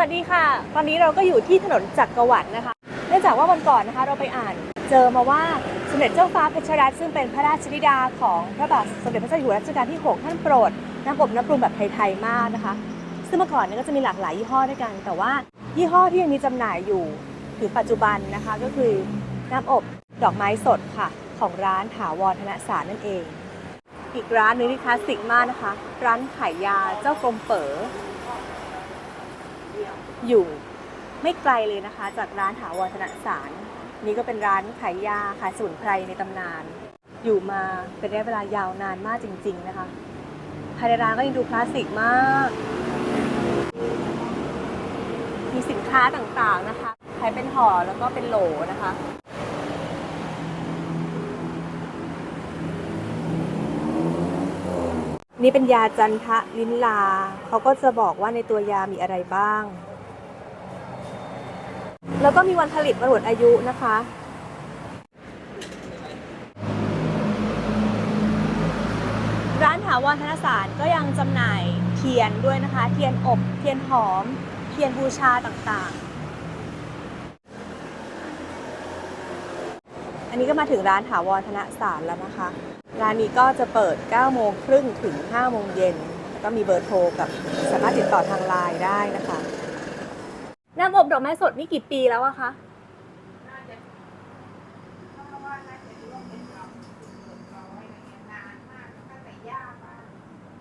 วัสดีค่ะ ตอนนี้เราก็อยู่ที่ถนนจักรวรรดินะคะ เนื่องจากว่าวันก่อนนะคะเราไปอ่านเจอมาว่าสมเด็จเจ้าฟ้าเพชรรัตน์ซึ่งเป็นพระราชธิดาของพระบาทสมเด็จพระเจ้าอยู่หัวรัชกาลที่ 6 ท่านโปรดน้ำอบน้ำปรุงแบบไทยๆมากนะคะ ซึ่งเมื่อก่อนเนี่ยก็จะมีหลากหลายยี่ห้อด้วยกัน แต่ว่ายี่ห้อที่ยังมีจำหน่ายอยู่ถึงปัจจุบันนะคะก็คือน้ำอบดอกไม้สดค่ะ ของร้านถาวรธนสารนั่นเอง อีกร้านหนึงที่คลาสสิกมากนะคะ ร้านขายยาเจ้ากรมเป๋อ อยู่ไม่ไกลเลยนะคะ จากร้านถาวรธนสาร นี่ก็เป็นร้านขายยาขายสมุนไพรในตำนาน อยู่มาเป็นระยะเวลายาวนานมากจริง ๆ นะคะภายในร้านก็ยังดูคลาสสิกมาก มีสินค้าต่างๆนะคะขายเป็นห่อแล้วก็เป็นโหลนะคะนี่เป็นยาจันทะลิ้นลา เขาก็จะบอกว่าในตัวยามีอะไรบ้าง แล้วก็มีวันผลิตวันหมดอายุนะคะ ร้านถาวรธนสารก็ยังจำหน่ายเทียนด้วยนะคะ เทียนอบ เทียนหอม เทียนบูชาต่างๆ อันนี้ก็มาถึงร้านถาวรธนสารแล้วนะคะ ร้านนี้ก็จะเปิด 9 โมงครึ่งถึง 5 โมงเย็น ก็มีเบอร์โทรกับสามารถติดต่อทางไลน์ได้นะคะ น้ำอบดอกไม้สดนี่กี่ปีแล้วอะคะ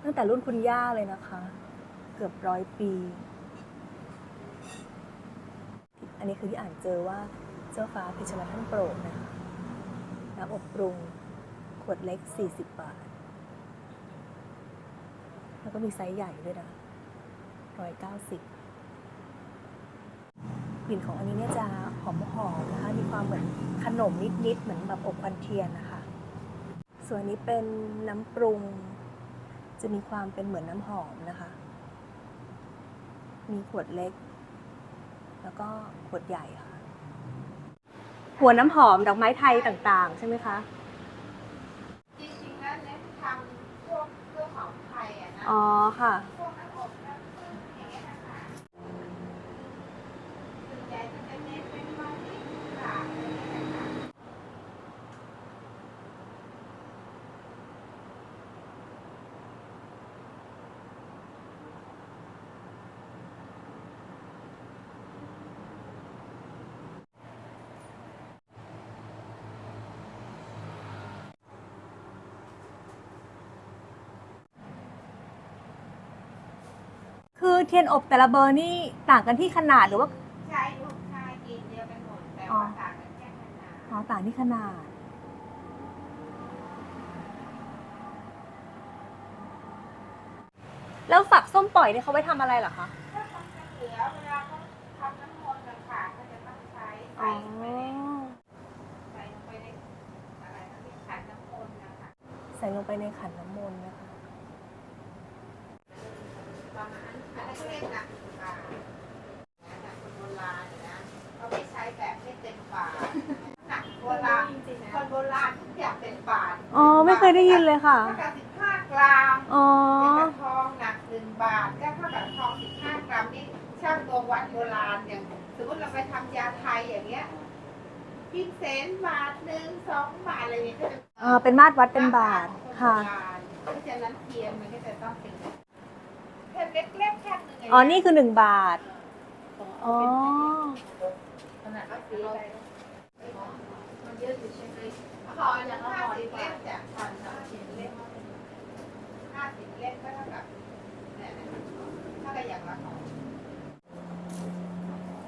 ตั้งแต่รุ่นคุณย่าเลยนะคะ เกือบร้อยปี อันนี้คือที่อ่านเจอว่าเจ้าฟ้าพิชมาท่านโปรดนะคะน้ำอบปรุงขวดเล็ก 40 บาท แล้วก็มีไซส์ใหญ่ด้วยนะ190 กลิ่นของอันนี้เนี่ยจะหอมหอมๆนะคะ มีความเหมือนขนมนิดๆ เหมือนแบบอบควันเทียนนะคะ ส่วนนี้เป็นน้ำปรุง จะมีความเป็นเหมือนน้ำหอมนะคะ มีขวดเล็ก แล้วก็ขวดใหญ่ค่ะ หัวน้ำหอมดอกไม้ไทยต่างๆ ใช่ไหมคะ จริงๆแล้วเน้นทำพวกเครื่องหอมไทยอะนะ อ๋อค่ะ พวกน้ำอบน้ำผึ้งอย่างเงี้ยนะคะส่วนใหญ่ก็จะเน้นเป็นวานิลลาอะไรอย่างเงี้ยนะคะ คือเทียนอบแต่ละเบอร์นี่ต่างกันที่ขนาดหรือว่าใช้ลูกชายกินเดียวกันหมดแต่ว่าต่างกันแค่ขนาด อ๋อต่างที่ขนาด แล้วฝักส้มปล่อยเนี่ยเขาไว้ทำอะไรเหรอคะถ้าทำกันเหลือเวลาเขาทำน้ำมนต์นะคะก็จะต้องใช้ใส่ลงไปในใส่ลงไปในอะไรเขาเรียกขันน้ำมนต์นะคะ ใส่ลงไปในขันน้ำมนต์นะคะประมาณ อันนั้นเขาเรียกหนักบาทหนักคนโบราณนะเขาไม่ใช้แบบไม่เต็มบาทหนักโบราณคนโบราณทุกอย่างเป็นบาทอ๋อ ไม่เคยได้ยินเลยค่ะเท่ากับสิบห้ากรัมอ๋อเป็นกระทองหนักหนึ่งบาทก็เท่ากับทองสิบห้ากรัมนี่ช่างตรงวัดโบราณอย่างสมมติเราไปทำยาไทยอย่างเงี้ยพิเศษบาทหนึ่งสองบาทอะไรอย่างเงี้ยก็จะอ่าเป็นมาตรวัดเป็นบาท ค่ะ เพราะฉะนั้นเทียนมันก็จะต้องเป็นแค่เล็กๆแค่หนึ่ง อ๋อ นี่คือหนึ่งบาท อ๋อขนาดว่าสีอะไรมันเยอะอยู่ใช่ไหมขออย่างห้าสิบเล่มจากผ่อนสามสิบเล่มห้าสิบเล่มก็เท่ากับเนี่ยนะเท่ากับอย่างละห่อ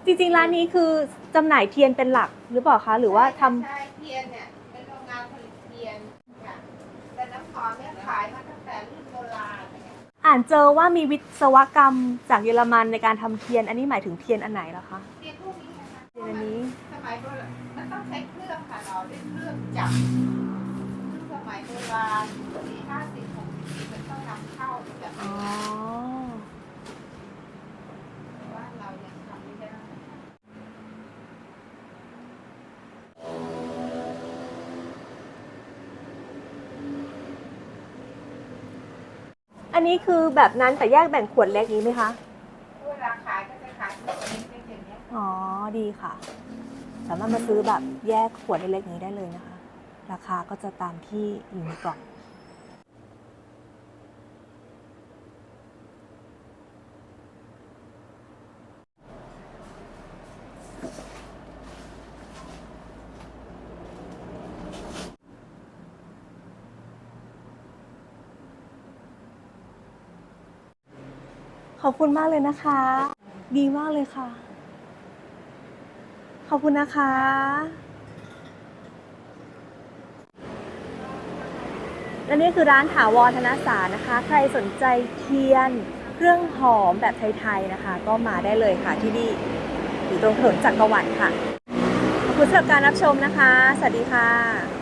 จริงๆ ร้านนี้คือจำหน่ายเทียนเป็นหลักหรือเปล่าคะ หรือว่าทำใช่เทียนเนี่ยเป็นโรงงานผลิตเทียนค่ะแต่น้ำหอมเนี่ยขายมาตั้งแต่รุ่นโบราณเนี่ย อ่านเจอว่ามีวิศวกรรมจากเยอรมันในการทำเทียน อันนี้หมายถึงเทียนอันไหนเหรอคะเทียนพวกนี้นะคะเทียนอันนี้ สมัยโบราณมันต้องใช้เครื่องค่ะเราด้วยเครื่องจัก อันนี้คือแบบนั้นแต่แยกแบ่งขวดเล็กนี้ไหมคะ เวลาคาก็จะขายเป็เล็กๆอย่างเงี้อ๋อ ดีค่ะ สามารถมาซื้อแบบแยกขวดเล็กๆนี้ได้เลยนะคะ ราคาก็จะตามที่อยู่ในกล่อง อบคุณมากเลยนะคะ ดีมากเลยค่ะ ขอบคุณนะคะ และนี่คือร้านถาวรธนสารนะคะ ใครสนใจเทียน เครื่องหอมแบบไทยๆนะคะ ก็มาได้เลยค่ะที่นี่อยู่ตรงถนนจักรวรรดิค่ะ ขอบคุณสำหรับการรับชมนะคะ สวัสดีค่ะ